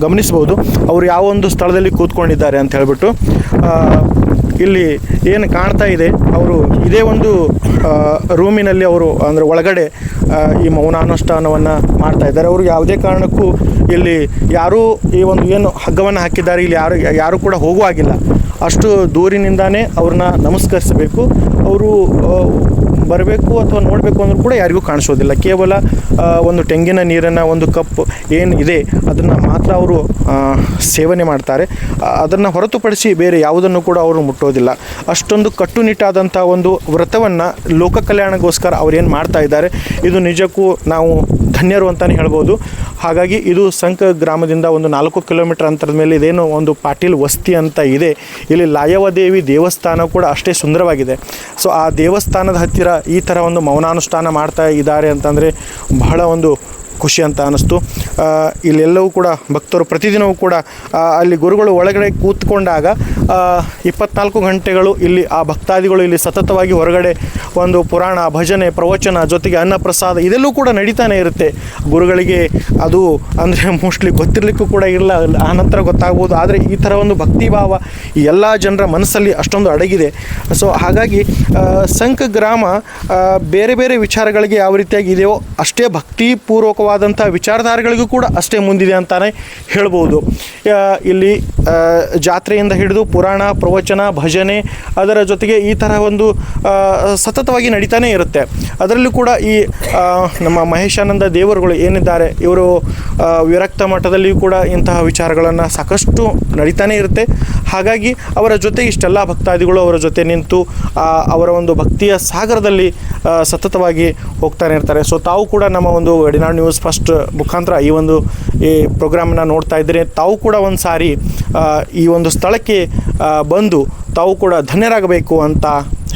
ಗಮನಿಸ್ಬೋದು. ಅವರು ಯಾವ ಒಂದು ಸ್ಥಳದಲ್ಲಿ ಕೂತ್ಕೊಂಡಿದ್ದಾರೆ ಅಂತ ಹೇಳಿಬಿಟ್ಟು ಇಲ್ಲಿ ಏನು ಕಾಣ್ತಾ ಇದೆ, ಅವರು ಇದೇ ಒಂದು ರೂಮಿನಲ್ಲಿ ಅವರು ಅಂದರೆ ಒಳಗಡೆ ಈ ಮೌನಾನುಷ್ಠಾನವನ್ನು ಮಾಡ್ತಾ ಇದ್ದಾರೆ. ಅವರು ಯಾವುದೇ ಕಾರಣಕ್ಕೂ ಇಲ್ಲಿ ಯಾರೂ ಈ ಒಂದು ಏನು ಹಗ್ಗವನ್ನು ಹಾಕಿದ್ದಾರೆ, ಇಲ್ಲಿ ಯಾರು ಯಾರು ಕೂಡ ಹೋಗುವಾಗಿಲ್ಲ. ಅಷ್ಟು ದೂರಿನಿಂದಾನೇ ಅವ್ರನ್ನ ನಮಸ್ಕರಿಸಬೇಕು. ಅವರು ಬರಬೇಕು ಅಥವಾ ನೋಡಬೇಕು ಅಂದರೂ ಕೂಡ ಯಾರಿಗೂ ಕಾಣಿಸೋದಿಲ್ಲ. ಕೇವಲ ಒಂದು ತೆಂಗಿನ ನೀರನ್ನು ಒಂದು ಕಪ್ ಏನು ಇದೆ, ಅದನ್ನು ಮಾತ್ರ ಅವರು ಸೇವನೆ ಮಾಡ್ತಾರೆ. ಅದನ್ನು ಹೊರತುಪಡಿಸಿ ಬೇರೆ ಯಾವುದನ್ನು ಕೂಡ ಅವರು ಮುಟ್ಟೋದಿಲ್ಲ. ಅಷ್ಟೊಂದು ಕಟ್ಟುನಿಟ್ಟಾದಂಥ ಒಂದು ವ್ರತವನ್ನು ಲೋಕ ಕಲ್ಯಾಣಕ್ಕೋಸ್ಕರ ಅವರೇನು ಮಾಡ್ತಾ ಇದ್ದಾರೆ, ಇದು ನಿಜಕ್ಕೂ ನಾವು ಧನ್ಯರು ಅಂತಲೇ ಹೇಳ್ಬೋದು. ಹಾಗಾಗಿ ಇದು ಸಂಕ ಗ್ರಾಮದಿಂದ ಒಂದು ನಾಲ್ಕು ಕಿಲೋಮೀಟರ್ ಅಂತರದ ಮೇಲೆ ಇದೇನು ಒಂದು ಪಾಟೀಲ್ ವಸ್ತಿ ಅಂತ ಇದೆ. ಇಲ್ಲಿ ಲಾಯವದೇವಿ ದೇವಸ್ಥಾನ ಕೂಡ ಅಷ್ಟೇ ಸುಂದರವಾಗಿದೆ. ಸೊ, ಆ ದೇವಸ್ಥಾನದ ಹತ್ತಿರ ಈ ಥರ ಒಂದು ಮೌನಾನುಷ್ಠಾನ ಮಾಡ್ತಾ ಇದ್ದಾರೆ ಅಂತಂದರೆ ಬಹಳ ಒಂದು ಖುಷಿ ಅಂತ ಅನ್ನಿಸ್ತು. ಆ, ಇಲ್ಲೆಲ್ಲವೂ ಕೂಡ ಭಕ್ತರು ಪ್ರತಿದಿನವೂ ಕೂಡ ಅಲ್ಲಿ ಗುರುಗಳು ಒಳಗಡೆ ಕೂತ್ಕೊಂಡಾಗ ಆ, ಇಪ್ಪತ್ನಾಲ್ಕು ಗಂಟೆಗಳು ಇಲ್ಲಿ ಆ ಭಕ್ತಾದಿಗಳು ಇಲ್ಲಿ ಸತತವಾಗಿ ಹೊರಗಡೆ ಒಂದು ಪುರಾಣ ಭಜನೆ ಪ್ರವಚನ ಜೊತೆಗೆ ಅನ್ನಪ್ರಸಾದ ಇದೆಲ್ಲೂ ಕೂಡ ನಡೀತಾನೆ ಇರುತ್ತೆ. ಗುರುಗಳಿಗೆ ಅದು ಅಂದರೆ ಮೋಸ್ಟ್ಲಿ ಗೊತ್ತಿರಲಿಕ್ಕೂ ಕೂಡ ಇಲ್ಲ ಆನಂತರ ಗೊತ್ತಾಗ್ಬೋದು. ಆದರೆ ಈ ಥರ ಒಂದು ಭಕ್ತಿಭಾವ ಈ ಎಲ್ಲ ಜನರ ಮನಸ್ಸಲ್ಲಿ ಅಷ್ಟೊಂದು ಅಡಗಿದೆ. ಸೊ ಹಾಗಾಗಿ ಆ, ಸಂಕ ಗ್ರಾಮ ಬೇರೆ ಬೇರೆ ವಿಚಾರಗಳಿಗೆ ಯಾವ ರೀತಿಯಾಗಿ ಇದೆಯೋ ಅಷ್ಟೇ ಭಕ್ತಿಪೂರ್ವಕವಾದಂಥ ವಿಚಾರಧಾರೆಗಳಿಗೂ ಕೂಡ ಅಷ್ಟೇ ಮುಂದಿದೆ ಅಂತಾನೆ ಹೇಳ್ಬೋದು. ಇಲ್ಲಿ ಜಾತ್ರೆಯಿಂದ ಹಿಡಿದು ಪುರಾಣ, ಪ್ರವಚನ, ಭಜನೆ, ಅದರ ಜೊತೆಗೆ ಈ ಥರ ಒಂದು ಸತತವಾಗಿ ನಡೀತಾನೆ ಇರುತ್ತೆ. ಅದರಲ್ಲೂ ಕೂಡ ಈ ನಮ್ಮ ಮಹೇಶಾನಂದ ದೇವರುಗಳು ಏನಿದ್ದಾರೆ, ಇವರು ವಿರಕ್ತ ಮಠದಲ್ಲಿಯೂ ಕೂಡ ಇಂತಹ ವಿಚಾರಗಳನ್ನು ಸಾಕಷ್ಟು ನಡೀತಾನೆ ಇರುತ್ತೆ. ಹಾಗಾಗಿ ಅವರ ಜೊತೆ ಇಷ್ಟೆಲ್ಲ ಭಕ್ತಾದಿಗಳು ಅವರ ಜೊತೆ ನಿಂತು ಅವರ ಒಂದು ಭಕ್ತಿಯ ಸಾಗರದಲ್ಲಿ ಸತತವಾಗಿ ಹೋಗ್ತಾನೆ ಇರ್ತಾರೆ. ಸೊ ತಾವು ಕೂಡ ನಮ್ಮ ಒಂದು ಗಡಿನಾಡು ನ್ಯೂಸ್ ಫಸ್ಟ್ ಮುಖಾಂತರ ಈ ಒಂದು, ಈ ಪ್ರೋಗ್ರಾಮನ್ನು ನೋಡ್ತಾ ಇದ್ದರೆ ತಾವು ಕೂಡ ಒಂದು ಸಾರಿ ಈ ಒಂದು ಸ್ಥಳಕ್ಕೆ ಬಂದು ತಾವು ಕೂಡ ಧನ್ಯರಾಗಬೇಕು ಅಂತ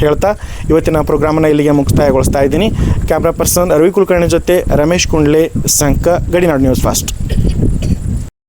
ಹೇಳ್ತಾ ಇವತ್ತಿನ ಪ್ರೋಗ್ರಾಮನ್ನು ಇಲ್ಲಿಗೆ ಮುಕ್ತಾಯಗೊಳಿಸ್ತಾ ಇದ್ದೀನಿ. ಕ್ಯಾಮ್ರಾ ಪರ್ಸನ್ ರವಿ ಕುಲಕರ್ಣಿ ಜೊತೆ ರಮೇಶ್ ಕುಂಡ್ಲೆ, ಸಂಕ ಗಡಿನಾಡು ನ್ಯೂಸ್ ಫಸ್ಟ್.